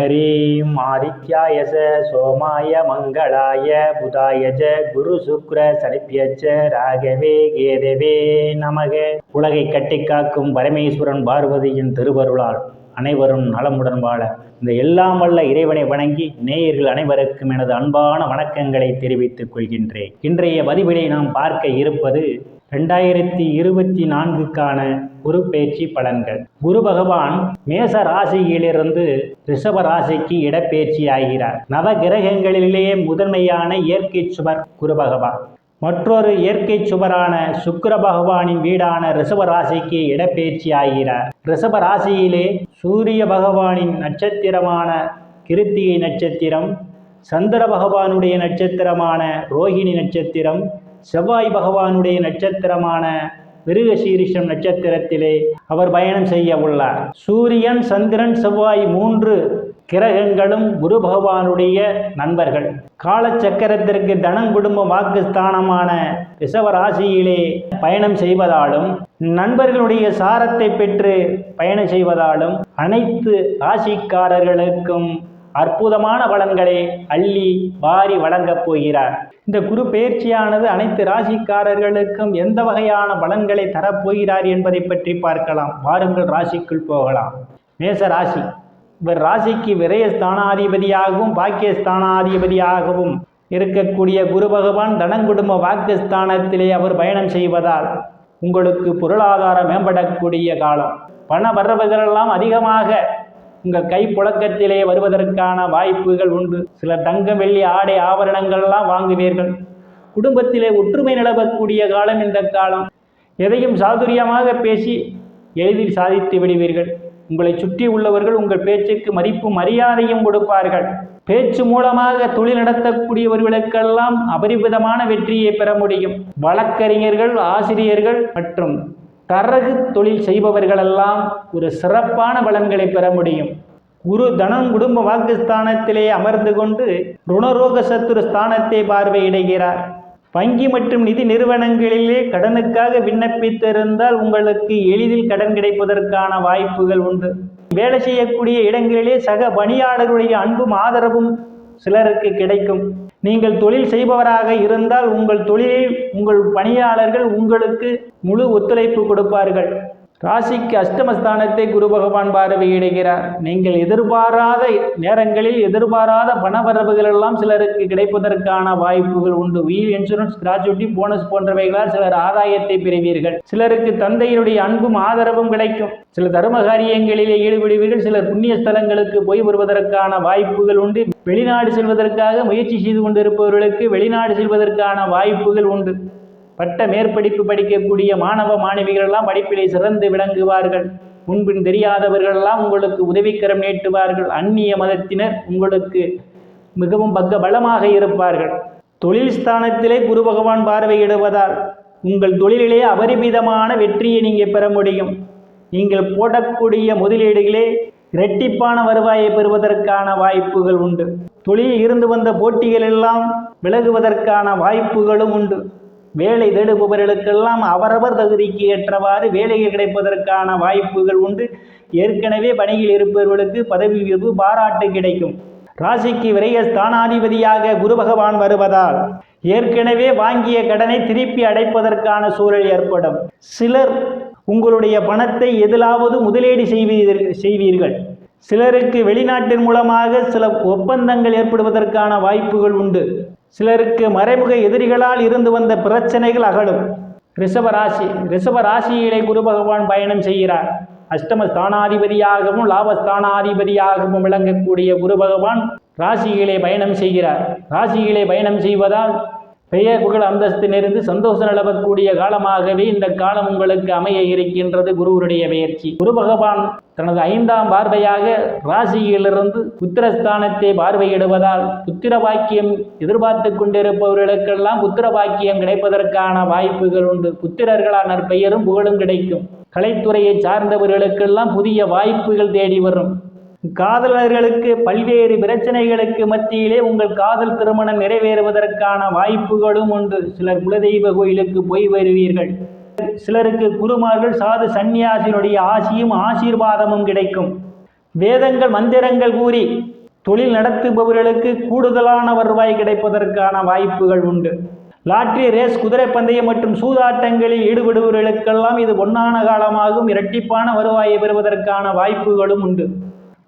ஹரீம் ஆதித்யாயச சோமாய மங்களாய புதாயஜ குரு சுக்ர சனிப்பியச்ச ராகவே கேதவே நமக. உலகை கட்டிக்காக்கும் பரமேஸ்வரன் பார்வதியின் திருவருளால் அனைவரும் நலமுடன் வாழ. இந்த எல்லாம் வல்ல இறைவனை வணங்கி நேயர்கள் அனைவருக்கும் எனது அன்பான வணக்கங்களை தெரிவித்துக் கொள்கின்றேன். இன்றைய பதிவினை நாம் பார்க்க இருப்பது ரெண்டாயிரத்தி இருபத்தி நான்குக்கான குரு பயிற்சி பலன்கள். குரு பகவான் மேச ராசியிலிருந்து ரிஷப ராசிக்கு இடப்பெயர்ச்சி ஆகிறார் நவ கிரகங்களிலேயே முதன்மையான இயற்கை சுவர் குரு பகவான். மற்றொரு இயற்கை சுவரான சுக்கர பகவானின் வீடான ரிஷப ராசிக்கு இடப்பெயர்ச்சி ஆகிறார் ரிஷப ராசியிலே சூரிய பகவானின் நட்சத்திரமான கிருத்திகை நட்சத்திரம் சந்திர பகவானுடைய நட்சத்திரமான ரோஹிணி நட்சத்திரம் செவ்வாய் பகவானுடைய நட்சத்திரமான மிருகசீரிஷம் நட்சத்திரத்திலே அவர் பயணம் செய்ய உள்ளார். சூரியன் சந்திரன் செவ்வாய் மூன்று கிரகங்களும் குரு பகவானுடைய நண்பர்கள். காலச்சக்கரத்திற்கு தனம் குடும்ப வாக்குஸ்தானமான ரிஷவராசியிலே பயணம் செய்வதாலும் நண்பர்களுடைய சாரத்தை பெற்று பயணம் செய்வதாலும் அனைத்து ராசிக்காரர்களுக்கும் அற்புதமான பலன்களை அள்ளி வாரி வழங்கப் போகிறார். இந்த குரு பயிற்சியானது அனைத்து ராசிக்காரர்களுக்கும் எந்த வகையான பலன்களை தரப்போகிறார் என்பதை பற்றி பார்க்கலாம். வாருங்கள் ராசிக்குள் போகலாம். மேச ராசி. இவர் ராசிக்கு விரய ஸ்தானாதிபதியாகவும் பாக்கிய ஸ்தானாதிபதியாகவும் இருக்கக்கூடிய குரு பகவான் தனங்குடும்ப வாக்குஸ்தானத்திலே அவர் பயணம் செய்வதால் உங்களுக்கு பொருளாதாரம் மேம்படக்கூடிய காலம். பண வரவுகளெல்லாம் அதிகமாக உங்கள் கை புழக்கத்திலே வருவதற்கான வாய்ப்புகள் உண்டு. சில தங்கம் வெள்ளி ஆடை ஆபரணங்கள்லாம் வாங்குவீர்கள். குடும்பத்திலே ஒற்றுமை நிலவக்கூடிய காலம் இந்த காலம். எதையும் சாதுரியமாக பேசி எளிதில் சாதித்து விடுவீர்கள். உங்களை சுற்றி உள்ளவர்கள் உங்கள் பேச்சுக்கு மதிப்பு மரியாதையும் கொடுப்பார்கள். பேச்சு மூலமாக தொழில் நடத்தக்கூடியவர்களுக்கெல்லாம் அபரிமிதமான வெற்றியை பெற முடியும். வழக்கறிஞர்கள் ஆசிரியர்கள் மற்றும் தரகு தொழில் செய்பவர்களெல்லாம் ஒரு சிறப்பான பலன்களை பெற முடியும். குரு தனம் குடும்ப வாக்குஸ்தானத்திலே அமர்ந்து கொண்டு ருணரோக சத்துரு ஸ்தானத்தை பார்வையிடுகிறார். வங்கி மற்றும் நிதி நிறுவனங்களிலே கடனுக்காக விண்ணப்பித்திருந்தால் உங்களுக்கு எளிதில் கடன் கிடைப்பதற்கான வாய்ப்புகள் உண்டு. வேலை செய்யக்கூடிய இடங்களிலே சக பணியாளர்களுடைய அன்பும் ஆதரவும் சிலருக்கு கிடைக்கும். நீங்கள் தொழில் செய்பவராக இருந்தால் உங்கள் தொழிலில் உங்கள் பணியாளர்கள் உங்களுக்கு முழு ஒத்துழைப்பு கொடுப்பார்கள். ராசிக்கு அஷ்டமஸ்தானத்தை குரு பகவான் பார்வையிடுகிறார். நீங்கள் எதிர்பாராத நேரங்களில் எதிர்பாராத பணவரவுகள் எல்லாம் சிலருக்கு கிடைப்பதற்கான வாய்ப்புகள் உண்டு. உயிர் இன்சூரன்ஸ் கிராஜுவிட்டி போனஸ் போன்றவைகளால் சிலர் ஆதாயத்தை பெறுவீர்கள். சிலருக்கு தந்தையினுடைய அன்பும் ஆதரவும் கிடைக்கும். சில தர்ம காரியங்களிலே ஈடுபடுவீர்கள். சிலர் புண்ணிய ஸ்தலங்களுக்கு போய் வருவதற்கான வாய்ப்புகள் உண்டு. வெளிநாடு செல்வதற்காக முயற்சி செய்து கொண்டிருப்பவர்களுக்கு வெளிநாடு செல்வதற்கான வாய்ப்புகள் உண்டு. பட்ட மேற்படிப்பு படிக்கக்கூடிய மாணவ மாணவிகள் எல்லாம் படிப்பிலே சிறந்து விளங்குவார்கள். முன்பின் தெரியாதவர்கள் எல்லாம் உங்களுக்கு உதவிக்கரம் நீட்டுவார்கள். அந்நிய மதத்தினர் உங்களுக்கு மிகவும் பக்க பலமாக இருப்பார்கள். தொழில் ஸ்தானத்திலே குரு பகவான் பார்வையிடுவதால் உங்கள் தொழிலிலே அபரிமிதமான வெற்றியை நீங்கள் பெற முடியும். நீங்கள் போடக்கூடிய முதலீடுகளே இரட்டிப்பான வருவாயை பெறுவதற்கான வாய்ப்புகள் உண்டு. தொழிலில் இருந்து வந்த போட்டிகள் எல்லாம் விலகுவதற்கான வாய்ப்புகளும் உண்டு. வேலை தேடுபவர்களுக்கெல்லாம் அவரவர் தகுதிக்கு ஏற்றவாறு வேலைகள் கிடைப்பதற்கான வாய்ப்புகள் உண்டு. ஏற்கனவே பணியில் இருப்பவர்களுக்கு பதவி உயர்வு பாராட்டு கிடைக்கும். ராசிக்கு விரைய ஸ்தானாதிபதியாக குரு பகவான் வருவதால் ஏற்கனவே வாங்கிய கடனை திருப்பி அடைப்பதற்கான சூழல் ஏற்படும். சிலர் உங்களுடைய பணத்தை எதிலாவது முதலீடு செய்வீர்கள் செய்வீர்கள். சிலருக்கு வெளிநாட்டின் மூலமாக சில ஒப்பந்தங்கள் ஏற்படுவதற்கான வாய்ப்புகள் உண்டு. சிலருக்கு மறைமுக எதிரிகளால் இருந்து வந்த பிரச்சனைகள் அகலும். ரிஷப ராசி ரிஷப ராசியிலே குரு பகவான் பயணம் செய்கிறார். அஷ்டம ஸ்தானாதிபதியாகவும் லாபஸ்தானாதிபதியாகவும் விளங்கக்கூடிய குரு பகவான் ராசியிலே பயணம் செய்கிறார். ராசியிலே பயணம் செய்வதால் பெயர் புகழ் அந்தஸ்து நெறிந்து சந்தோஷம் நிலவக்கூடிய காலமாகவே இந்த காலம் உங்களுக்கு அமைய இருக்கின்றது குருவருடைய முயற்சி. குரு பகவான் தனது ஐந்தாம் பார்வையாக ராசியிலிருந்து புத்திரஸ்தானத்தை பார்வையிடுவதால் புத்திர பாக்கியம் எதிர்பார்த்து கொண்டிருப்பவர்களுக்கெல்லாம் புத்திர பாக்கியம் கிடைப்பதற்கான வாய்ப்புகள் உண்டு. புத்திரர்களான பெயரும் புகழும் கிடைக்கும். கலைத்துறையை சார்ந்தவர்களுக்கெல்லாம் புதிய வாய்ப்புகள் தேடி வரும். காதலர்களுக்கு பல்வேறு பிரச்சனைகளுக்கு மத்தியிலே உங்கள் காதல் திருமணம் நிறைவேறுவதற்கான வாய்ப்புகளும் உண்டு. சிலர் குலதெய்வ கோயிலுக்கு போய் வருவீர்கள். சிலருக்கு குருமார்கள் சாது சந்நியாசினுடைய ஆசியும் ஆசீர்வாதமும் கிடைக்கும். வேதங்கள் மந்திரங்கள் கூறி தொழில் நடத்துபவர்களுக்கு கூடுதலான வருவாய் கிடைப்பதற்கான வாய்ப்புகள் உண்டு. லாட்ரி ரேஸ் குதிரை பந்தயம் மற்றும் சூதாட்டங்களில் ஈடுபடுபவர்களுக்கெல்லாம் இது பொன்னான காலமாகும். இரட்டிப்பான வருவாயை பெறுவதற்கான வாய்ப்புகளும் உண்டு.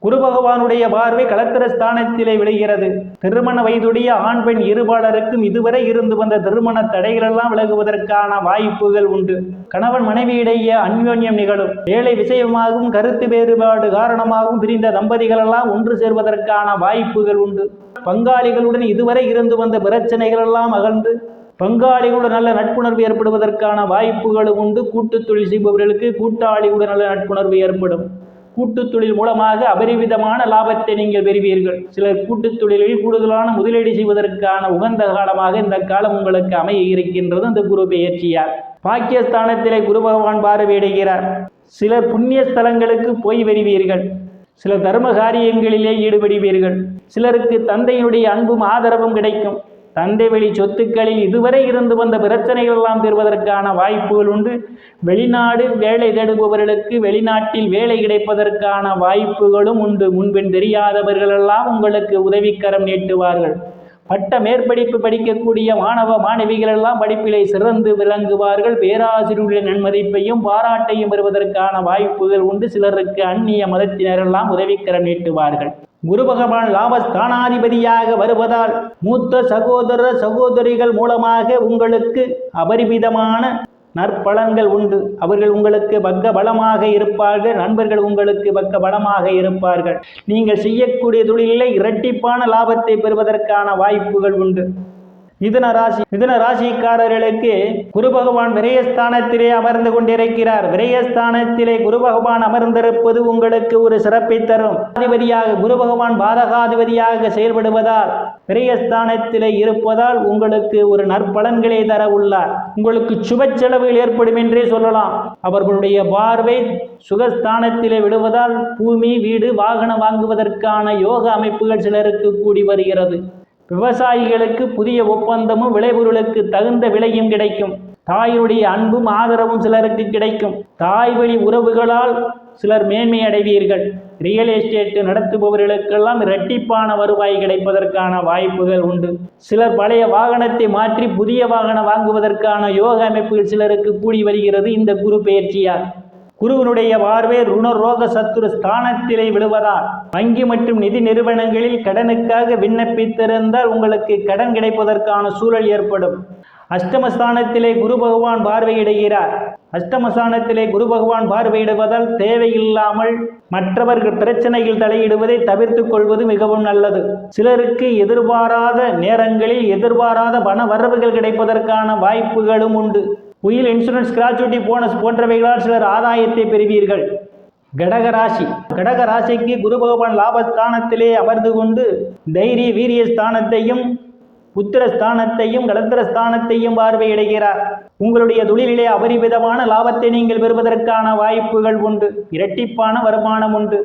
குரு பகவானுடைய பார்வை களத்திர ஸ்தானத்திலே விளைகிறது திருமண வயதுடைய ஆண் பெண் இருபாலருக்கும் இதுவரை இருந்து வந்த திருமண தடைகளெல்லாம் விலகுவதற்கான வாய்ப்புகள் உண்டு. கணவன் மனைவியிடையே அந்யோன்யம் நிகழும். வேலை விஷயமாகவும் கருத்து வேறுபாடு காரணமாகவும் பிரிந்த தம்பதிகளெல்லாம் ஒன்று சேர்வதற்கான வாய்ப்புகள் உண்டு. பங்காளிகளுடன் இதுவரை இருந்து வந்த பிரச்சனைகளெல்லாம் அகழ்ந்து அகன்று பங்காளிகளுடன் நல்ல நட்புணர்வு ஏற்படுவதற்கான வாய்ப்புகளும் உண்டு. கூட்டுத் தொழில் செய்பவர்களுக்கு கூட்டாளியுடன் நல்ல நட்புணர்வு ஏற்படும். கூட்டு தொழில் மூலமாக அபரிவிதமான லாபத்தை நீங்கள் பெறுவீர்கள். சிலர் கூட்டு தொழிலில் கூடுதலான முதலீடு செய்வதற்கான உகந்த காலமாக இந்த காலம் உங்களுக்கு அமைய இருக்கின்றது இந்த குரு பெயர்ச்சியார். பாக்கியஸ்தானத்திலே குரு பகவான் பார்வையிடுகிறார் சிலர் புண்ணிய ஸ்தலங்களுக்கு போய் வருவீர்கள். சில தர்ம காரியங்களிலே ஈடுபடுவீர்கள். சிலருக்கு தந்தையுடைய அன்பும் ஆதரவும் கிடைக்கும். தந்தை வழி சொத்துக்களில் இதுவரை இருந்து வந்த பிரச்சனைகள் எல்லாம் தீர்வதற்கான வாய்ப்புகள் உண்டு. வெளிநாடு வேலை தேடுபவர்களுக்கு வெளிநாட்டில் வேலை கிடைப்பதற்கான வாய்ப்புகளும் உண்டு. முன்பின் தெரியாதவர்களெல்லாம் உங்களுக்கு உதவிக்கரம் நீட்டுவார்கள். பட்ட மேற்படிப்பு படிக்கக்கூடிய மாணவ மாணவிகள் எல்லாம் படிப்பிலே சிறந்து விளங்குவார்கள். பேராசிரியர்களின் நன்மதிப்பையும் பாராட்டையும் பெறுவதற்கான வாய்ப்புகள் உண்டு. சிலருக்கு அந்நிய மதத்தினரெல்லாம் உதவிக்கரம் நீட்டுவார்கள். குரு பகவான் லாபஸ்தானாதிபதியாக வருவதால் மூத்த சகோதர சகோதரிகள் மூலமாக உங்களுக்கு அபரிமிதமான நற்பலன்கள் உண்டு. அவர்கள் உங்களுக்கு பக்க பலமாக இருப்பார்கள். நண்பர்கள் உங்களுக்கு பக்க பலமாக இருப்பார்கள். நீங்கள் செய்யக்கூடிய தொழிலில் இரட்டிப்பான லாபத்தை பெறுவதற்கான வாய்ப்புகள் உண்டு. மிதுன ராசி மிதுன ராசிக்காரர்களுக்கு குரு பகவான் விரயஸ்தானத்திலே அமர்ந்து கொண்டிருக்கிறார். விரயஸ்தானத்திலே குரு பகவான் அமர்ந்திருப்பது உங்களுக்கு ஒரு சிறப்பை தரும். அதிபதியாக குரு பகவான் பாதகாதிபதியாக செயல்படுவதால் விரயஸ்தானத்திலே இருப்பதால் உங்களுக்கு ஒரு நற்பலன்களை தர உள்ளார். உங்களுக்கு சுப செலவுகள் ஏற்படும் என்றே சொல்லலாம். அவர்களுடைய பார்வை சுகஸ்தானத்திலே விடுவதால் பூமி வீடு வாகனம் வாங்குவதற்கான யோக அமைப்புகள் சிலருக்கு கூடி வருகிறது. விவசாயிகளுக்கு புதிய ஒப்பந்தமும் விளைபொருளுக்கு தகுந்த விலையும் கிடைக்கும். தாயுடைய அன்பும் ஆதரவும் சிலருக்கு கிடைக்கும். தாய் வழி உறவுகளால் சிலர் மேன்மை அடைவீர்கள். ரியல் எஸ்டேட் நடத்துபவர்களுக்கெல்லாம் இரட்டிப்பான வருவாய் கிடைப்பதற்கான வாய்ப்புகள் உண்டு. சிலர் பழைய வாகனத்தை மாற்றி புதிய வாகனம் வாங்குவதற்கான யோக அமைப்புகள் சிலருக்கு கூடி வருகிறது. இந்த குரு பெயர்ச்சியால். குருவனுடைய பார்வை ருணரோக சத்துரு ஸ்தானத்திலே விழுவதால் வங்கி மற்றும் நிதி நிறுவனங்களில் கடனுக்காக விண்ணப்பித்திருந்தால் உங்களுக்கு கடன் கிடைப்பதற்கான சூழல் ஏற்படும். அஷ்டமஸ்தானத்திலே குரு பகவான் பார்வையிடுகிறார். அஷ்டமஸ்தானத்திலே குரு பகவான் பார்வையிடுவதால் தேவையில்லாமல் மற்றவர்கள் பிரச்சனையில் தலையிடுவதை தவிர்த்து கொள்வது மிகவும் நல்லது. சிலருக்கு எதிர்பாராத நேரங்களில் எதிர்பாராத பண வரவுகள் கிடைப்பதற்கான வாய்ப்புகளும் உண்டு. உயில் இன்சூரன்ஸ் கிராச்சுவிட்டி போனஸ் போன்றவைகளால் சிலர் ஆதாயத்தை பெறுவீர்கள். கடகராசி கடகராசிக்கு குரு பகவான் லாபஸ்தானத்திலே அமர்ந்து கொண்டு தைரிய வீரிய ஸ்தானத்தையும் புத்திர ஸ்தானத்தையும் கடத்திர ஸ்தானத்தையும் பார்வையிடுகிறார். உங்களுடைய தொழிலிலே அபரிவிதமான லாபத்தை நீங்கள் பெறுவதற்கான வாய்ப்புகள் உண்டு. இரட்டிப்பான வருமானம் உண்டு.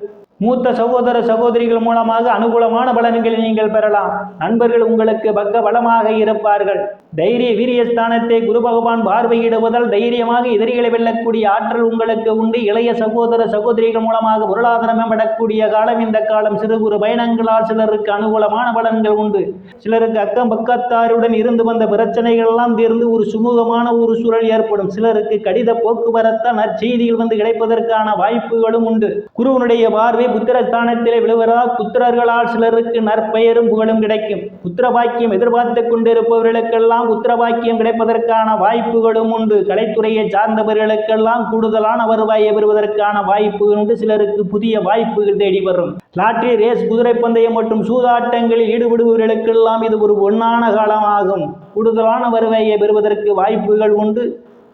மூத்த சகோதர சகோதரிகள் மூலமாக அனுகூலமான பலன்களை நீங்கள் பெறலாம். நண்பர்கள் உங்களுக்கு பக்க பலமாக இருப்பார்கள். தைரிய வீரிய ஸ்தானத்தை குரு பகவான் பார்வையிடுவதால் தைரியமாக எதிரிகளை வெல்லக்கூடிய ஆற்றல் உங்களுக்கு உண்டு. இளைய சகோதர சகோதரிகள் மூலமாக பொருளாதாரம் மேம்படக்கூடிய காலம் இந்த காலம். சிறு குறு பயணங்களால் சிலருக்கு அனுகூலமான பலன்கள் உண்டு. சிலருக்கு அக்கம் பக்கத்தாருடன் இருந்து வந்த பிரச்சனைகள் எல்லாம் தீர்ந்து ஒரு சுமூகமான ஒரு சூழல் ஏற்படும். சிலருக்கு கடித போக்குவரத்தால் நற்செய்தியில் வந்து கிடைப்பதற்கான வாய்ப்புகளும் உண்டு. குருவனுடைய பார்வை புத்திரஸ்தானத்திலே விழுவதால் புத்திரர்களால் சிலருக்கு நற்பெயரும் புகழும் கிடைக்கும். புத்திர பாக்கியம் எதிர்பார்த்து கொண்டிருப்பவர்களுக்கெல்லாம் புத்திர பாக்கியம் கிடைப்பதற்கான வாய்ப்புகளும் உண்டு. கலைத்துறையை சார்ந்தவர்களுக்கெல்லாம் கூடுதலான வருவாயை பெறுவதற்கான வாய்ப்பு உண்டு. சிலருக்கு புதிய வாய்ப்புகள் தேடி வரும். லாட்டரி ரேஸ் குதிரை பந்தயம் மற்றும் சூதாட்டங்களில் ஈடுபடுபவர்களுக்கெல்லாம் இது ஒரு பொன்னான காலமாகும். கூடுதலான வருவாயை பெறுவதற்கு வாய்ப்புகள் உண்டு.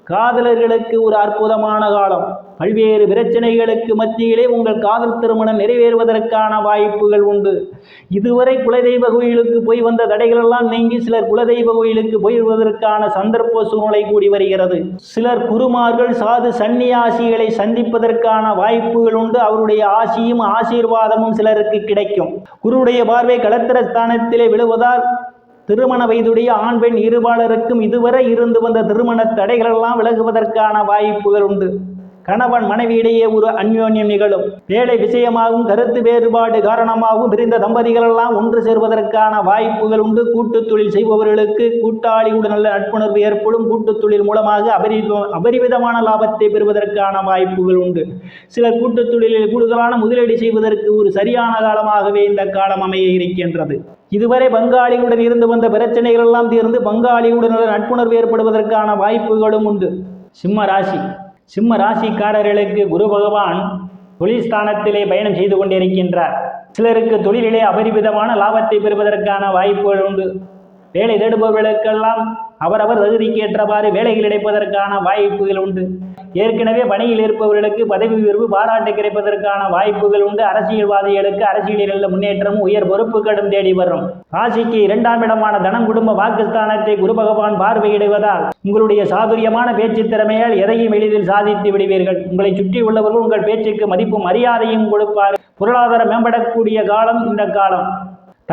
காதலர்களுக்கு ஒரு அற்புதமான காலம். பல்வேறு பிரச்சனைகளுக்கு மத்தியிலே உங்கள் காதல் திருமணம் நிறைவேறுவதற்கான வாய்ப்புகள் உண்டு. இதுவரை குலதெய்வ கோயிலுக்கு போய் வந்த தடைகளெல்லாம் நீங்கி சிலர் குலதெய்வ கோயிலுக்கு போய்வதற்கான சந்தர்ப்ப சூழ்நிலை கூடி வருகிறது. சிலர் குருமார்கள் சாது சந்நியாசிகளை சந்திப்பதற்கான வாய்ப்புகள் உண்டு. அவருடைய ஆசியும் ஆசீர்வாதமும் சிலருக்கு கிடைக்கும். குருவுடைய பார்வை களத்திர ஸ்தானத்திலே விழுவதால் திருமண வயதுடைய ஆண் பெண் இருபாலருக்கும் இதுவரை இருந்து வந்த திருமண தடைகளெல்லாம் விலகுவதற்கான வாய்ப்புகள் உண்டு. கணவன் மனைவியிடையே ஒரு அந்யோன்யம் நிகழும். வேலை விஷயமாகவும் கருத்து வேறுபாடு காரணமாகவும் பிரிந்த தம்பதிகளெல்லாம் ஒன்று சேர்வதற்கான வாய்ப்புகள் உண்டு. கூட்டுத் தொழில் செய்பவர்களுக்கு கூட்டாளியுடன் நல்ல நட்புணர்வு ஏற்படும். கூட்டுத் தொழில் மூலமாக அபரிதம் அபரிவிதமான லாபத்தை பெறுவதற்கான வாய்ப்புகள் உண்டு. சிலர் கூட்டுத் தொழிலில் கூடுதலான முதலீடு செய்வதற்கு ஒரு சரியான காலமாகவே இந்த காலம் அமைய இருக்கின்றது. இதுவரை பங்காளிகளுடன் இருந்து வந்த பிரச்சனைகள் எல்லாம் தீர்ந்து பங்காளியுடன் நல்ல நட்புணர்வு ஏற்படுவதற்கான வாய்ப்புகளும் உண்டு. சிம்ம ராசி. சிம்ம ராசிக்காரர்களுக்கு குரு பகவான் தொழில் ஸ்தானத்திலே பயணம் செய்து கொண்டிருக்கின்றார். சிலருக்கு தொழிலிலே அபரிமிதமான லாபத்தை பெறுவதற்கான வாய்ப்புகள் உண்டு. வேலை தேடுபவர்களுக்கெல்லாம் அவரவர் தகுதிக்கேற்றவாறு வேலைகள் கிடைப்பதற்கான வாய்ப்புகள் உண்டு. ஏற்கனவே பணியில் இருப்பவர்களுக்கு பதவி உயர்வு பாராட்டு கிடைப்பதற்கான வாய்ப்புகள் உண்டு. அரசியல்வாதிகளுக்கு அரசியலில் முன்னேற்றமும் உயர் பொறுப்புகளும் தேடி வரும். ராசிக்கு இரண்டாம் இடமான தனம் குடும்ப வாக்குஸ்தானத்தை குரு பகவான் பார்வையிடுவதால் உங்களுடைய சாதுரியமான பேச்சு திறமையால் எதையும் எளிதில் சாதித்து விடுவீர்கள். உங்களை சுற்றி உள்ளவர்கள் உங்கள் பேச்சுக்கு மதிப்பும் மரியாதையும் கொடுப்பார் பொருளாதாரம் மேம்படக்கூடிய காலம் இந்த காலம்.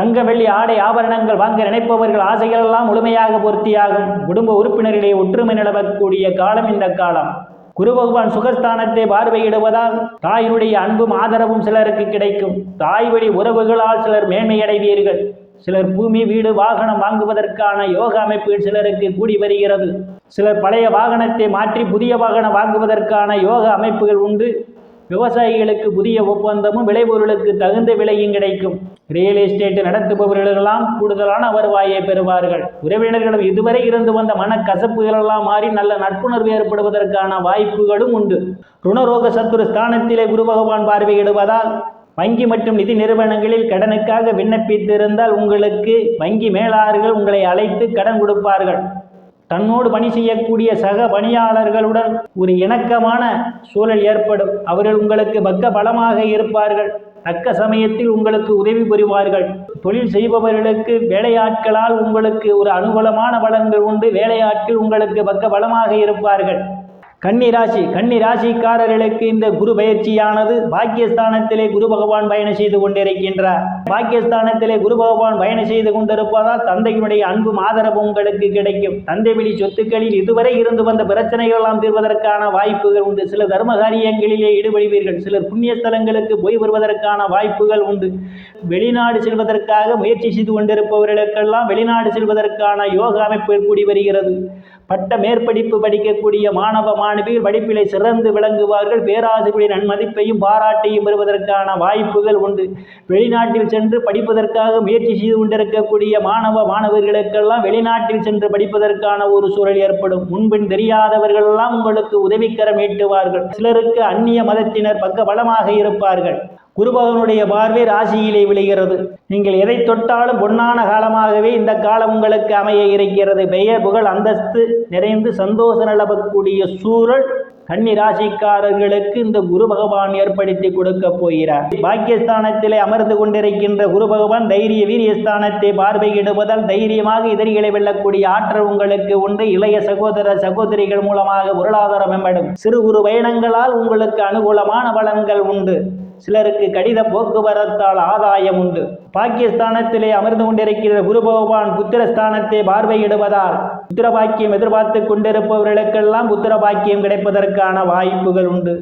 தங்க வெள்ளி ஆடை ஆபரணங்கள் வாங்க நினைப்பவர்கள் ஆசைகளெல்லாம் முழுமையாக பூர்த்தியாகும். குடும்ப உறுப்பினரிடையே ஒற்றுமை நிலவக்கூடிய காலம் இந்த காலம். குரு பகவான் சுகஸ்தானத்தை பார்வையிடுவதால் தாயினுடைய அன்பும் ஆதரவும் சிலருக்கு கிடைக்கும். தாய் வழி உறவுகளால் சிலர் மேன்மையடைவீர்கள். சிலர் பூமி வீடு வாகனம் வாங்குவதற்கான யோக அமைப்புகள் சிலருக்கு கூடி வருகிறது. சிலர் பழைய வாகனத்தை மாற்றி புதிய வாகனம் வாங்குவதற்கான யோக அமைப்புகள் உண்டு. விவசாயிகளுக்கு புதிய ஒப்பந்தமும் விளைபொருளுக்கு தகுந்த விலையும் கிடைக்கும். ரியல் எஸ்டேட் நடத்துபவர்களெல்லாம் கூடுதலான வருவாயை பெறுவார்கள். உறவினர்களும் இதுவரை இருந்து வந்த மனக்கசப்புகளெல்லாம் மாறி நல்ல நட்புணர்வு ஏற்படுவதற்கான வாய்ப்புகளும் உண்டு. ருணரோக சத்துரு ஸ்தானத்திலே குரு பகவான் பார்வையிடுவதால் வங்கி மற்றும் நிதி நிறுவனங்களில் கடனுக்காக விண்ணப்பித்திருந்தால் உங்களுக்கு வங்கி மேலாளர்கள் உங்களை அழைத்து கடன் கொடுப்பார்கள். தன்னோடு பணி செய்யக்கூடிய சக பணியாளர்களுடன் ஒரு இணக்கமான சூழல் ஏற்படும். அவர்கள் உங்களுக்கு பக்க பலமாக இருப்பார்கள். தக்க சமயத்தில் உங்களுக்கு உதவி புரிவார்கள். தொழில் செய்பவர்களுக்கு வேலையாட்களால் உங்களுக்கு ஒரு அனுகூலமான பலன்கள் உண்டு. வேலையாட்கள் உங்களுக்கு பக்க பலமாக இருப்பார்கள். கன்னி ராசி கன்னி ராசிக்காரர்களுக்கு இந்த குரு பயிற்சியானது பாக்கியஸ்தானத்திலே குரு பகவான் பயணம் செய்து கொண்டிருக்கின்றார். பாக்கியஸ்தானத்திலே குரு பகவான் பயணம் செய்து கொண்டிருப்பதால் தந்தையினுடைய அன்பும் ஆதரவும் உங்களுக்கு கிடைக்கும். தந்தை வழி சொத்துக்களில் இதுவரை இருந்து வந்த பிரச்சனைகள் எல்லாம் தீர்வதற்கான வாய்ப்புகள் உண்டு. சில தர்ம காரியங்களிலே ஈடுபடுவீர்கள். சிலர் புண்ணிய ஸ்தலங்களுக்கு போய் வருவதற்கான வாய்ப்புகள் உண்டு. வெளிநாடு செல்வதற்காக முயற்சி செய்து கொண்டிருப்பவர்களுக்கெல்லாம் வெளிநாடு செல்வதற்கான யோக அமைப்பு கூடி வருகிறது. பட்ட மேற்படிப்பு படிக்கக்கூடிய மாணவ மாணவிகள் படிப்பிலே சிறந்து விளங்குவார்கள். பேராசிரியர்களின் நன்மதிப்பையும் பாராட்டையும் பெறுவதற்கான வாய்ப்புகள் உண்டு. வெளிநாட்டில் சென்று படிப்பதற்காக முயற்சி செய்து கொண்டிருக்கக்கூடிய மாணவ மாணவர்களுக்கெல்லாம் வெளிநாட்டில் சென்று படிப்பதற்கான ஒரு சூழல் ஏற்படும். முன்பின் தெரியாதவர்கள் எல்லாம் உங்களுக்கு உதவிக்கரம் நீட்டுவார்கள். சிலருக்கு அந்நிய மதத்தினர் பக்க பலமாக இருப்பார்கள். குருபகவனுடைய பார்வை ராசியிலே விழுகிறது நீங்கள் எதை தொட்டாலும் பொன்னான காலமாகவே இந்த காலம் உங்களுக்கு அமைய இருக்கிறது. பெயர் புகழ் அந்தஸ்து நிறைந்து சந்தோஷம் நிலவக்கூடிய சூழல் கன்னி ராசிக்காரர்களுக்கு இந்த குரு பகவான் ஏற்படுத்தி கொடுக்க போகிறார். பாக்கியஸ்தானத்திலே அமர்ந்து கொண்டிருக்கின்ற குரு பகவான் தைரிய வீரியஸ்தானத்தை பார்வையிடுவதால் தைரியமாக எதிரிகளை வெல்லக்கூடிய ஆற்றல் உங்களுக்கு உண்டு. இளைய சகோதர சகோதரிகள் மூலமாக பொருளாதாரம் மேம்படும். சிறு குறு பயணங்களால் உங்களுக்கு அனுகூலமான பலன்கள் உண்டு. சிலருக்கு கடித போக்குவரத்தால் ஆதாயம் உண்டு. பாக்கியஸ்தானத்திலே அமர்ந்து கொண்டிருக்கிற குரு பகவான் புத்திரஸ்தானத்தை பார்வையிடுவதால் புத்திர பாக்கியம் எதிர்பார்த்து கொண்டிருப்பவர்களுக்கெல்லாம் புத்திர பாக்கியம் கிடைப்பதற்கான வாய்ப்புகள் உண்டு.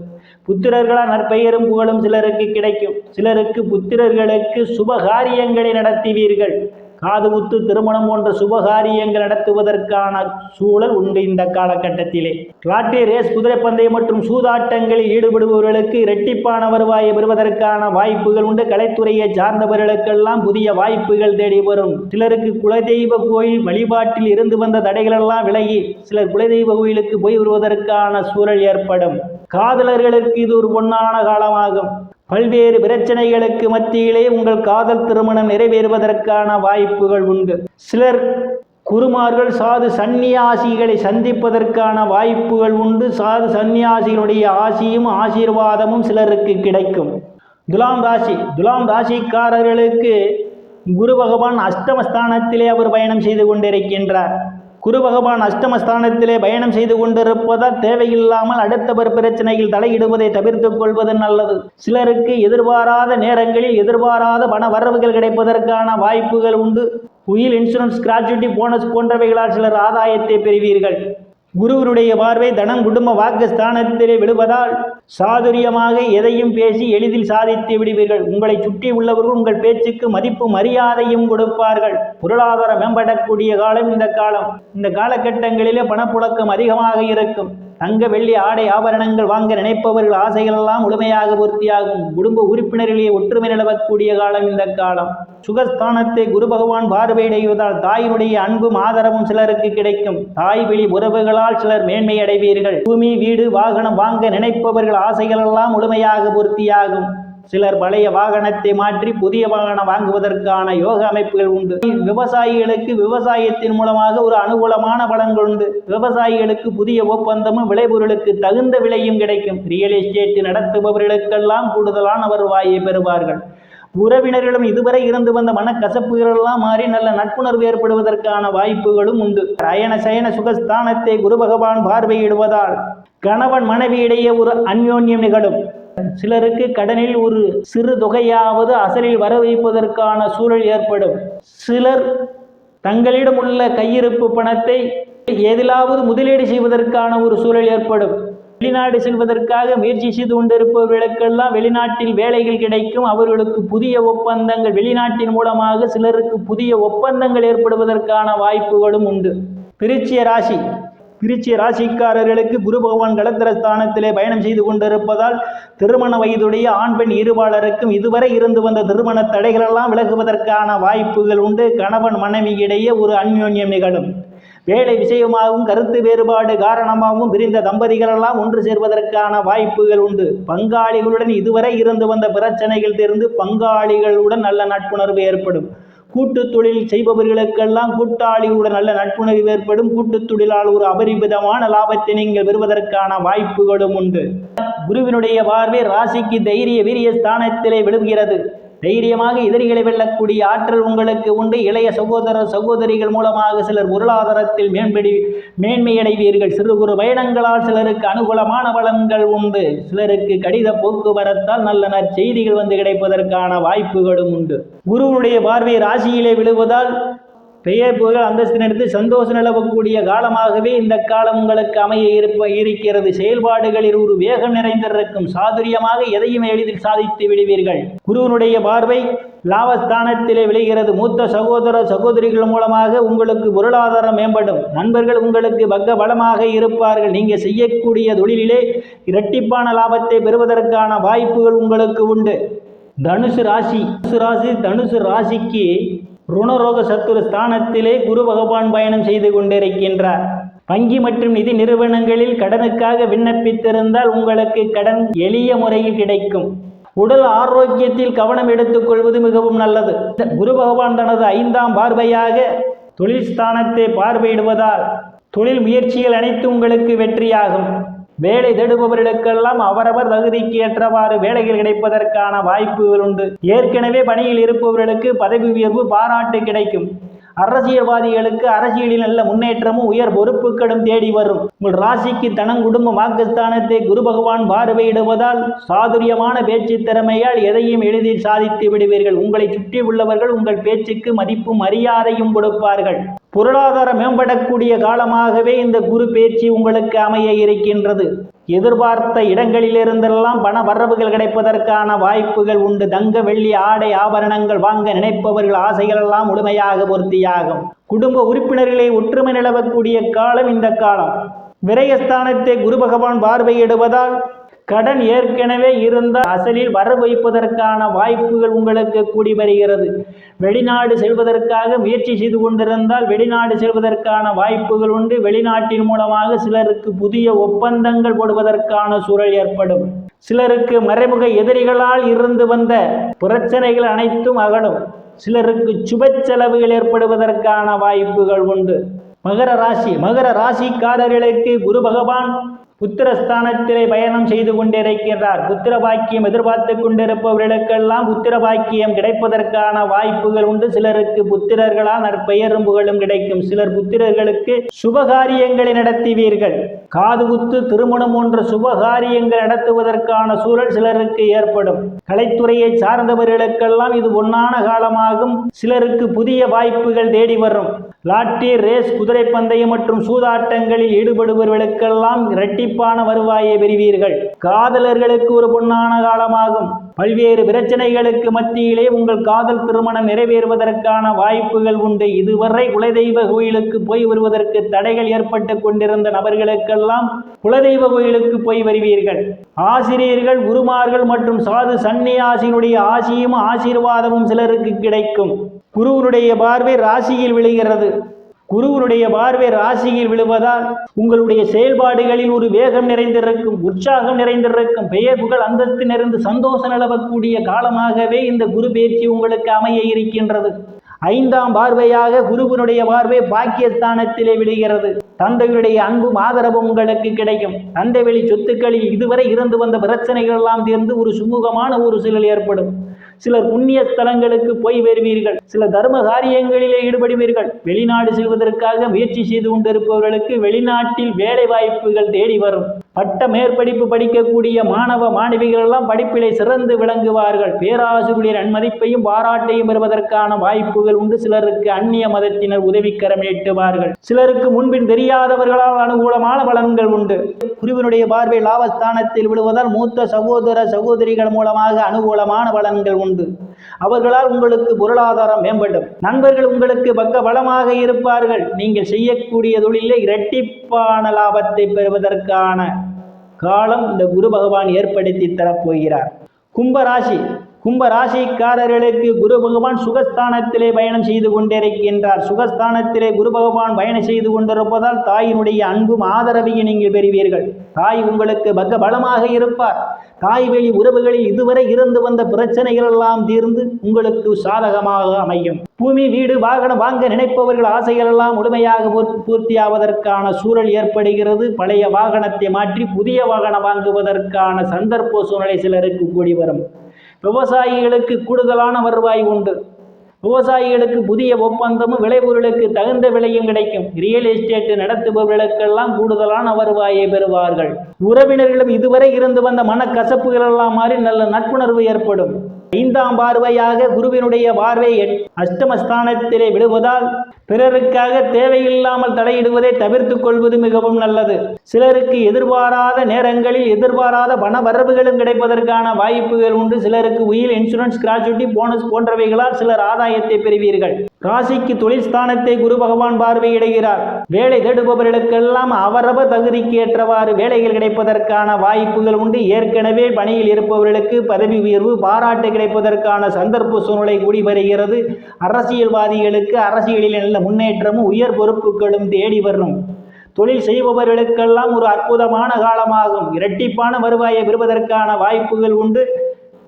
புத்திரர்களால் நற்பெயரும் புகழும் சிலருக்கு கிடைக்கும். சிலருக்கு புத்திரர்களுக்கு சுபகாரியங்களை நடத்துவீர்கள். காது குத்து திருமணம் போன்ற சுபகாரியங்கள் நடத்துவதற்கான சூழல் உண்டு இந்த காலகட்டத்திலே. லாட்டரி ரேஸ் குதிரைப்பந்தயம் மற்றும் சூதாட்டங்களில் ஈடுபடுபவர்களுக்கு இரட்டிப்பான வருவாயை பெறுவதற்கான வாய்ப்புகள் உண்டு. கலைத்துறையை சார்ந்தவர்களுக்கெல்லாம் புதிய வாய்ப்புகள் தேடி வரும். சிலருக்கு குலதெய்வ கோயில் வழிபாட்டில் இருந்து வந்த தடைகளெல்லாம் விலகி சிலர் குலதெய்வ கோயிலுக்கு போய் வருவதற்கான சூழல் ஏற்படும். காதலர்களுக்கு இது ஒரு பொன்னான காலமாகும். பல்வேறு பிரச்சனைகளுக்கு மத்தியிலே உங்கள் காதல் திருமணம் நிறைவேறுவதற்கான வாய்ப்புகள் உண்டு. சிலர் குருமார்கள் சாது சந்நியாசிகளை சந்திப்பதற்கான வாய்ப்புகள் உண்டு. சாது சந்நியாசிகளுடைய ஆசியும் ஆசீர்வாதமும் சிலருக்கு கிடைக்கும். துலாம் ராசி. துலாம் ராசிக்காரர்களுக்கு குரு பகவான் அஷ்டமஸ்தானத்திலே அவர் பயணம் செய்து கொண்டிருக்கின்றார். குரு பகவான் அஷ்டமஸ்தானத்திலே பயணம் செய்து கொண்டிருப்பதால் தேவையில்லாமல் அடுத்தவர் பிரச்சனையில் தலையிடுவதை தவிர்த்துக் கொள்வது நல்லது. சிலருக்கு எதிர்பாராத நேரங்களில் எதிர்பாராத பண வரவுகள் கிடைப்பதற்கான வாய்ப்புகள் உண்டு. உயில் இன்சூரன்ஸ் கிராச்சுவிட்டி போனஸ் போன்றவைகளால் சிலர் ஆதாயத்தை பெறுவீர்கள். குருவனுடைய பார்வை தனம் குடும்ப வாக்கு ஸ்தானத்திலே விழுவதால் சாதுரியமாக எதையும் பேசி எளிதில் சாதித்து விடுவீர்கள். உங்களை சுற்றி உள்ளவர்கள் உங்கள் பேச்சுக்கு மதிப்பு மரியாதையும் கொடுப்பார்கள். பொருளாதாரம் மேம்படக்கூடிய காலம் இந்த காலம். இந்த காலகட்டங்களிலே பணப்புழக்கம் அதிகமாக இருக்கும். தங்க வெள்ளி ஆடை ஆபரணங்கள் வாங்க நினைப்பவர்கள் ஆசைகளெல்லாம் முழுமையாக பூர்த்தியாகும். குடும்ப உறுப்பினரிலேயே ஒற்றுமை நிலவக்கூடிய காலம் இந்த காலம். சுகஸ்தானத்தை குரு பகவான் பார்வையடைவதால் தாயினுடைய அன்பும் ஆதரவும் சிலருக்கு கிடைக்கும். தாய் வெளி உறவுகளால் சிலர் மேன்மை அடைவீர்கள். பூமி வீடு வாகனம் வாங்க நினைப்பவர்கள் ஆசைகளெல்லாம் முழுமையாக பூர்த்தியாகும். சிலர் பழைய வாகனத்தை மாற்றி புதிய வாகனம் வாங்குவதற்கான யோக அமைப்புகள் உண்டு. விவசாயிகளுக்கு விவசாயத்தின் மூலமாக ஒரு அனுகூலமான பலன்கள் உண்டு. விவசாயிகளுக்கு புதிய ஒப்பந்தமும் விளைபொருளுக்கு தகுந்த விலையும் கிடைக்கும். ரியல் எஸ்டேட் நடத்துபவர்களுக்கெல்லாம் கூடுதலான வருவாயை பெறுவார்கள். உறவினர்களும் இதுவரை இருந்து வந்த மனக்கசப்புகளெல்லாம் மாறி நல்ல நட்புணர்வு ஏற்படுவதற்கான வாய்ப்புகளும் உண்டு. ரயண சயன சுகஸ்தானத்தை குரு பகவான் பார்வையிடுவதால் கணவன் மனைவியிடையே ஒரு அந்யோன்யம் நிகழும். சிலருக்கு கடனில் ஒரு சிறு தொகையாவது அசலில் வர வைப்பதற்கான சூழல் ஏற்படும். சிலர் தங்களிடம் உள்ள கையிருப்பு பணத்தை எதிலாவது முதலீடு செய்வதற்கான ஒரு சூழல் ஏற்படும். வெளிநாடு செல்வதற்காக முயற்சி செய்து கொண்டிருப்பவர்களுக்கெல்லாம் வெளிநாட்டில் வேலைகள் கிடைக்கும். அவர்களுக்கு புதிய ஒப்பந்தங்கள் வெளிநாட்டின் மூலமாக சிலருக்கு புதிய ஒப்பந்தங்கள் ஏற்படுவதற்கான வாய்ப்புகளும் உண்டு. பிரிச்சிய ராசி. விருச்சிக ராசிக்காரர்களுக்கு குரு பகவான் கடத்திர ஸ்தானத்திலே பயணம் செய்து கொண்டிருப்பதால் திருமண வயதுடைய ஆண் பெண் இருபாளருக்கும் இதுவரை இருந்து வந்த திருமண தடைகளெல்லாம் விலகுவதற்கான வாய்ப்புகள் உண்டு. கணவன் மனைவியிடையே ஒரு அந்யோன்யம் நிகழும். வேலை விஷயமாகவும் கருத்து வேறுபாடு காரணமாகவும் பிரிந்த தம்பதிகளெல்லாம் ஒன்று சேர்வதற்கான வாய்ப்புகள் உண்டு. பங்காளிகளுடன் இதுவரை இருந்து வந்த பிரச்சனைகள் தெரிந்து பங்காளிகளுடன் நல்ல நட்புணர்வு ஏற்படும். கூட்டு தொழில் செய்பவர்களுக்கெல்லாம் கூட்டாளிகளுடன் நல்ல நட்புணர்வு ஏற்படும். கூட்டு தொழிலால் ஒரு அபரிமிதமான லாபத்தை நீங்கள் பெறுவதற்கான வாய்ப்புகளும் உண்டு. குருவினுடைய பார்வை ராசிக்கு தைரிய வீரிய ஸ்தானத்திலே விழுகிறது. தைரியமாக எதிரிகளை வெல்லக்கூடிய ஆற்றல் உங்களுக்கு உண்டு. இளைய சகோதர சகோதரிகள் மூலமாக சிலர் பொருளாதாரத்தில் மேம்படி மேன்மையடைவீர்கள். சிறு குறு பயணங்களால் சிலருக்கு அனுகூலமான பலன்கள் உண்டு. சிலருக்கு கடித போக்குவரத்தால் நல்ல நற்செய்திகள் வந்து கிடைப்பதற்கான வாய்ப்புகளும் உண்டு. குருவுடைய பார்வை ராசியிலே விழுவதால் பெயர் புகழ் அந்தஸ்து எடுத்து சந்தோஷம் நிலவக்கூடிய காலமாகவே இந்த காலம் உங்களுக்கு அமைய இருப்ப இருக்கிறது. செயல்பாடுகளில் ஒரு வேகம் நிறைந்திருக்கும். சாதுரியமாக எதையும் எளிதில் சாதித்து விடுவீர்கள். குருவனுடைய பார்வை லாபஸ்தானத்திலே விளைகிறது மூத்த சகோதர சகோதரிகள் மூலமாக உங்களுக்கு பொருளாதாரம் மேம்படும். நண்பர்கள் உங்களுக்கு பக்க பலமாக இருப்பார்கள். நீங்கள் செய்யக்கூடிய தொழிலிலே இரட்டிப்பான லாபத்தை பெறுவதற்கான வாய்ப்புகள் உங்களுக்கு உண்டு. தனுசு ராசி தனுசு ராசி தனுசு ராசிக்கு ருணரோக சத்துரு ஸ்தானத்திலே குரு பகவான் பயணம் செய்து கொண்டிருக்கின்றார். வங்கி மற்றும் நிதி நிறுவனங்களில் கடனுக்காக விண்ணப்பித்திருந்தால் உங்களுக்கு கடன் எளிய முறையில் கிடைக்கும். உடல் ஆரோக்கியத்தில் கவனம் எடுத்துக்கொள்வது மிகவும் நல்லது. குரு பகவான் தனது ஐந்தாம் பார்வையாக தொழில் ஸ்தானத்தை பார்வையிடுவதால் தொழில் முயற்சிகள் அனைத்து உங்களுக்கு வெற்றியாகும். வேலை தேடுபவர்களுக்கெல்லாம் அவரவர் தகுதிக்கு ஏற்றவாறு வேலைகள் கிடைப்பதற்கான வாய்ப்புகள் உண்டு. ஏற்கனவே பணியில் இருப்பவர்களுக்கு பதவி உயர்வு பாராட்டு கிடைக்கும். அரசியல்வாதிகளுக்கு அரசியலில் நல்ல முன்னேற்றமும் உயர் பொறுப்புகளும் தேடி வரும். உங்கள் ராசிக்கு தனம் குடும்ப வாக்குஸ்தானத்தை குரு பகவான் பார்வையிடுவதால் சாதுரியமான பேச்சு திறமையால் எதையும் எளிதில் சாதித்து விடுவீர்கள். உங்களை சுற்றி உள்ளவர்கள் உங்கள் பேச்சுக்கு மதிப்பும் மரியாதையும் கொடுப்பார்கள். பொருளாதாரம் மேம்படக்கூடிய காலமாகவே இந்த குரு பேச்சு உங்களுக்கு அமைய இருக்கின்றது. எதிர்பார்த்த இடங்களிலிருந்தெல்லாம் பண வரவுகள் கிடைப்பதற்கான வாய்ப்புகள் உண்டு. தங்க வெள்ளி ஆடை ஆபரணங்கள் வாங்க நினைப்பவர்கள் ஆசைகள் எல்லாம் முழுமையாக பூர்த்தியாகும். குடும்ப உறுப்பினர்களை ஒற்றுமை நிலவக்கூடிய காலம் இந்த காலம். விரயஸ்தானத்தை குரு பகவான் பார்வையிடுவதால் கடன் ஏற்கனவே இருந்தால் அசலில் வர வைப்பதற்கான வாய்ப்புகள் உங்களுக்கு கூடி வருகிறது. வெளிநாடு செல்வதற்காக முயற்சி செய்து கொண்டிருந்தால் வெளிநாடு செல்வதற்கான வாய்ப்புகள் உண்டு. வெளிநாட்டின் மூலமாக சிலருக்கு புதிய ஒப்பந்தங்கள் போடுவதற்கான சூழல் ஏற்படும். சிலருக்கு மறைமுக எதிரிகளால் இருந்து வந்த பிரச்சனைகள் அனைத்தும் அகலும். சிலருக்கு சுப செலவுகள் ஏற்படுவதற்கான வாய்ப்புகள் உண்டு. மகர ராசி மகர ராசிக்காரர்களுக்கு குரு பகவான் புத்திரஸ்தானத்திலே பயணம் செய்து கொண்டிருக்கிறார் புத்திர பாக்கியம் எதிர்பார்த்து கொண்டிருப்பவர்களுக்கெல்லாம் புத்திர பாக்கியம் கிடைப்பதற்கான வாய்ப்புகள் உண்டு. சிலருக்கு புத்திரர்களால் நற்பெயரும் புகழும் கிடைக்கும். சிலர் புத்திரர்களுக்கு சுபகாரியங்களை நடத்துவீர்கள். காது குத்து திருமணம் போன்ற சுபகாரியங்கள் நடத்துவதற்கான சூழல் சிலருக்கு ஏற்படும். கலைத்துறையை சார்ந்தவர்களுக்கெல்லாம் இது பொன்னான காலமாகும். சிலருக்கு புதிய வாய்ப்புகள் தேடி வரும். லாட்டி ரேஸ் குதிரை பந்தயம் மற்றும் சூதாட்டங்களில் ஈடுபடுபவர்களுக்கெல்லாம் செழிப்பான வருவாயை பெறுவீர்கள். காதலர்களுக்கு ஒரு பொன்னான காலமாகும். பல்வேறு பிரச்சனைகளுக்கு மத்தியிலே உங்கள் காதல் திருமணம் நிறைவேறுவதற்கான வாய்ப்புகள் உண்டு. இதுவரை குலதெய்வ கோயிலுக்கு போய் வருவதற்கு தடைகள் ஏற்பட்டு கொண்டிருந்த நபர்களுக்கெல்லாம் குலதெய்வ கோயிலுக்கு போய் வருவீர்கள். ஆசிரியர்கள் குருமார்கள் மற்றும் சாது சந்நியாசியினுடைய ஆசியும் ஆசீர்வாதமும் சிலருக்கு கிடைக்கும். குருவனுடைய பார்வை ராசியில் விழுகிறது. குருவனுடைய பார்வை ராசியில் விழுவதால் உங்களுடைய செயல்பாடுகளில் ஒரு வேகம் நிறைந்திருக்கும் உற்சாகம் நிறைந்திருக்கும் பெயர் புகழ் அந்தஸ்து நிறைந்து சந்தோஷம் நிலவக்கூடிய காலமாகவே இந்த குரு பேச்சு உங்களுக்கு அமைய இருக்கின்றது. ஐந்தாம் பார்வையாக குருவினுடைய பார்வை பாக்கியஸ்தானத்திலே விழுகிறது. தந்தையுடைய அன்பும் ஆதரவும் உங்களுக்கு கிடைக்கும். தந்தை வெளி சொத்துக்களில் இதுவரை இருந்து வந்த பிரச்சனைகள் எல்லாம் தீர்ந்து ஒரு சுமூகமான ஒரு சூழல் ஏற்படும். சிலர் புண்ணிய ஸ்தலங்களுக்கு போய் வருவீர்கள். சில தர்ம காரியங்களிலே ஈடுபடுவீர்கள். வெளிநாடு செல்வதற்காக முயற்சி செய்து கொண்டிருப்பவர்களுக்கு வெளிநாட்டில் வேலை வாய்ப்புகள் தேடி வரும். பட்ட மேற்படிப்பு படிக்கக்கூடிய மாணவ மாணவிகள் எல்லாம் படிப்பிலே சிறந்து விளங்குவார்கள். பேராசிரியர் அன்மதிப்பையும் பாராட்டையும் பெறுவதற்கான வாய்ப்புகள் உண்டு. சிலருக்கு அந்நிய மதத்தினர் உதவிக்கரம் நீட்டுவார்கள் சிலருக்கு முன்பின் தெரியாதவர்களால் அனுகூலமான பலன்கள் உண்டு. குருவினுடைய பார்வை லாபஸ்தானத்தில் விழுவதால் மூத்த சகோதர சகோதரிகள் மூலமாக அனுகூலமான பலன்கள் உண்டு. அவர்களால் உங்களுக்கு பொருளாதாரம் மேம்படும். நண்பர்கள் உங்களுக்கு பக்க பலமாக இருப்பார்கள். நீங்கள் செய்யக்கூடிய தொழிலே இரட்டிப்பான லாபத்தை பெறுவதற்கான காலம் இந்த குரு பகவான் ஏற்படுத்தி தரப்போகிறார். கும்பராசி கும்ப ராசிக்காரர்களுக்கு குரு பகவான் சுகஸ்தானத்திலே பயணம் செய்து கொண்டிருக்கின்றார். சுகஸ்தானத்திலே குரு பகவான் பயணம் செய்து கொண்டிருப்பதால் தாயினுடைய அன்பும் ஆதரவையும் நீங்கள் பெறுவீர்கள். தாய் உங்களுக்கு பக்க பலமாக இருப்பார். தாய் வெளி உறவுகளில் இதுவரை இருந்து வந்த பிரச்சனைகள் எல்லாம் தீர்ந்து உங்களுக்கு சாதகமாக அமையும். பூமி வீடு வாகனம் வாங்க நினைப்பவர்கள் ஆசைகள் எல்லாம் முழுமையாக பூர்த்தியாவதற்கான சூழல் ஏற்படுகிறது. பழைய வாகனத்தை மாற்றி புதிய வாகனம் வாங்குவதற்கான சந்தர்ப்ப சூழ்நிலை சிலருக்கு கூடி வரும். விவசாயிகளுக்கு கூடுதலான வருவாய் உண்டு. விவசாயிகளுக்கு புதிய ஒப்பந்தமும் விளைபொருளுக்கு தகுந்த விலையும் கிடைக்கும். ரியல் எஸ்டேட் நடத்துபவர்களுக்கெல்லாம் கூடுதலான வருவாயை பெறுவார்கள். உறவினர்களும் இதுவரை இருந்து வந்த மனக்கசப்புகள் எல்லாம் மாறி நல்ல நட்புணர்வு ஏற்படும். ஐந்தாம் பார்வையாக குருவினுடைய பார்வை எட்- அஷ்டமஸ்தானத்திலே விடுவதால் பிறருக்காக தேவையில்லாமல் தலையிடுவதை தவிர்த்துக் கொள்வது மிகவும் நல்லது. சிலருக்கு எதிர்பாராத நேரங்களில் எதிர்பாராத பண வரவுகளும் கிடைப்பதற்கான வாய்ப்புகள் உண்டு. சிலருக்கு உயில் இன்சூரன்ஸ் கிராஜுவிட்டி போனஸ் போன்றவைகளால் சிலர் ஆதாயத்தை பெறுவீர்கள். ராசிக்கு தொழில் ஸ்தானத்தை குரு பகவான் பார்வையிடுகிறார். வேலை தேடுபவர்களுக்கெல்லாம் அவரவர் தகுதிக்கு ஏற்றவாறு வேலைகள் கிடைப்பதற்கான வாய்ப்புகள் உண்டு. ஏற்கனவே பணியில் இருப்பவர்களுக்கு பதவி உயர்வு பாராட்டு கிடைப்பதற்கான சந்தர்ப்ப சூழ்நிலை கூடி வருகிறது. அரசியல்வாதிகளுக்கு அரசியலில் நல்ல முன்னேற்றமும் உயர் பொறுப்புகளும் தேடி வரும் தொழில் செய்பவர்களுக்கெல்லாம் ஒரு அற்புதமான காலமாகும். இரட்டிப்பான வருவாயை பெறுவதற்கான வாய்ப்புகள் உண்டு.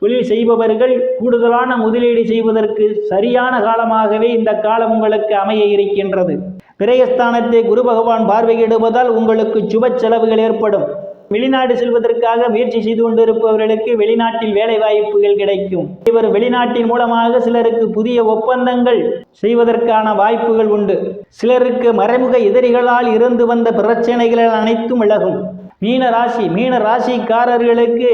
தொழில் செய்பவர்கள் கூடுதலான முதலீடு செய்வதற்கு சரியான காலமாகவே இந்த காலம் உங்களுக்கு அமைய இருக்கின்றது. பிரயஸ்தானத்தை குரு பகவான் பார்வையிடுவதால் உங்களுக்கு சுப செலவுகள் ஏற்படும். வெளிநாடு செல்வதற்காக முயற்சி செய்து கொண்டிருப்பவர்களுக்கு வெளிநாட்டில் வேலை வாய்ப்புகள் கிடைக்கும். இவர் வெளிநாட்டின் மூலமாக சிலருக்கு புதிய ஒப்பந்தங்கள் செய்வதற்கான வாய்ப்புகள் உண்டு. சிலருக்கு மறைமுக எதிரிகளால் இருந்து வந்த பிரச்சனைகள் அனைத்தும் விலகும். மீன ராசி மீன ராசிக்காரர்களுக்கு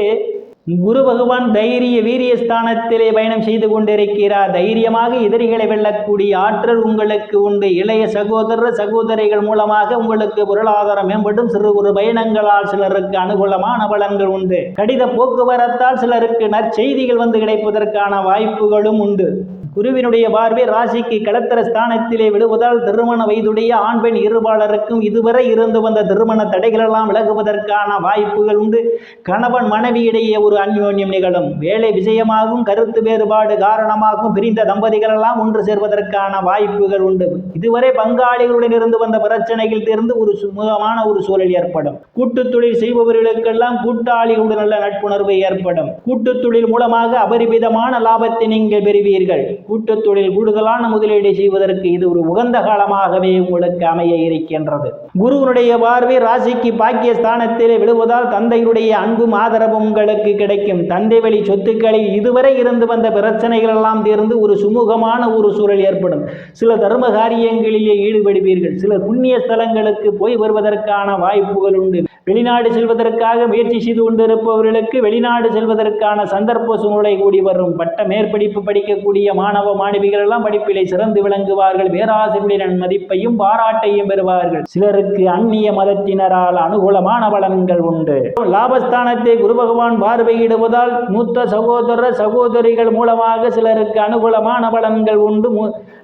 குரு பகவான் தைரிய வீரிய ஸ்தானத்திலே பயணம் செய்து கொண்டிருக்கிறார். தைரியமாக எதிரிகளை வெல்லக்கூடிய ஆற்றல் உங்களுக்கு உண்டு. இளைய சகோதர சகோதரிகள் மூலமாக உங்களுக்கு பொருளாதாரம் மேம்படும். சிறு குறு பயணங்களால் சிலருக்கு அனுகூலமான பலன்கள் உண்டு. கடித போக்குவரத்தால் சிலருக்கு நற்செய்திகள் வந்து கிடைப்பதற்கான வாய்ப்புகளும் உண்டு. குருவினுடைய பார்வை ராசிக்கு கலத்தர ஸ்தானத்திலே விழுவதால் திருமண வயதுடைய ஆண் பெண் இருபாளருக்கும் இதுவரை இருந்து வந்த திருமண தடைகளெல்லாம் விலகுவதற்கான வாய்ப்புகள் உண்டு. கணவன் மனைவியிடையே ஒரு அந்யோன்யம் நிகழும். வேலை விஷயமாகவும் கருத்து வேறுபாடு காரணமாகவும் பிரிந்த தம்பதிகள் எல்லாம் ஒன்று சேர்வதற்கான வாய்ப்புகள் உண்டு. இதுவரை பங்காளிகளுடன் இருந்து வந்த பிரச்சனைகள் தீர்ந்து ஒரு சுமூகமான ஒரு சூழல் ஏற்படும். கூட்டு தொழில் செய்பவர்களுக்கெல்லாம் கூட்டாளிகளுடன் நல்ல நட்புணர்வு ஏற்படும். கூட்டு தொழில் மூலமாக அபரிமிதமான லாபத்தை நீங்கள் பெறுவீர்கள். கூட்டுத் தொழில் கூடுதலான முதலீடு செய்வதற்கு இது ஒரு உகந்த காலமாகவே உங்களுக்கு அமைய இருக்கின்றது. குருவனுடைய பார்வை ராசிக்கு பாக்கிய ஸ்தானத்திலே விழுவதால் தந்தையுடைய அன்பும் ஆதரவும் உங்களுக்கு கிடைக்கும். தந்தை வழி சொத்துக்களில் இதுவரை இருந்து வந்த பிரச்சனைகள் எல்லாம் தீர்ந்து ஒரு சுமூகமான ஒரு சூழல் ஏற்படும். சில தர்ம காரியங்களிலே ஈடுபடுவீர்கள். சில புண்ணிய ஸ்தலங்களுக்கு போய் வருவதற்கான வாய்ப்புகள் உண்டு. வெளிநாடு செல்வதற்காக முயற்சி செய்து கொண்டிருப்பவர்களுக்கு வெளிநாடு செல்வதற்கான சந்தர்ப்ப சூழ்நிலை கூடி வரும். பட்ட மேற்படிப்பு படிக்கக்கூடிய மாணவ மாணவிகள் எல்லாம் படிப்பிலே சிறந்து விளங்குவார்கள். பேராசிரியரின் மதிப்பையும் பாராட்டையும் பெறுவார்கள். சிலருக்கு அந்நிய மதத்தினரால் அனுகூலமான பலன்கள் உண்டு. லாபஸ்தானத்தை குரு பகவான் பார்வையிடுவதால் மூத்த சகோதர சகோதரிகள் மூலமாக சிலருக்கு அனுகூலமான பலன்கள் உண்டு.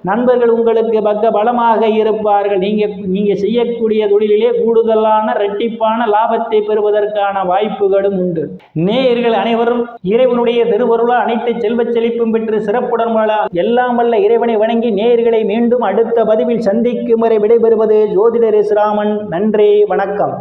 நண்பர்கள் உங்களுக்கு பக்க பலமாக இருப்பார்கள். நீங்கள் நீங்கள் செய்யக்கூடிய தொழிலிலே கூடுதலான இரட்டிப்பான லாபத்தை பெறுவதற்கான வாய்ப்புகளும் உண்டு. நேயர்கள் அனைவரும் இறைவனுடைய திருவருளால் அனைத்து செல்வச் செழிப்பும் பெற்று சிறப்புடன் வாழ எல்லாம் வல்ல இறைவனை வணங்கி நேயர்களை மீண்டும் அடுத்த பதிவில் சந்திக்கும் வரை விடைபெறுவது ஜோதிடர் ராமன். நன்றி வணக்கம்.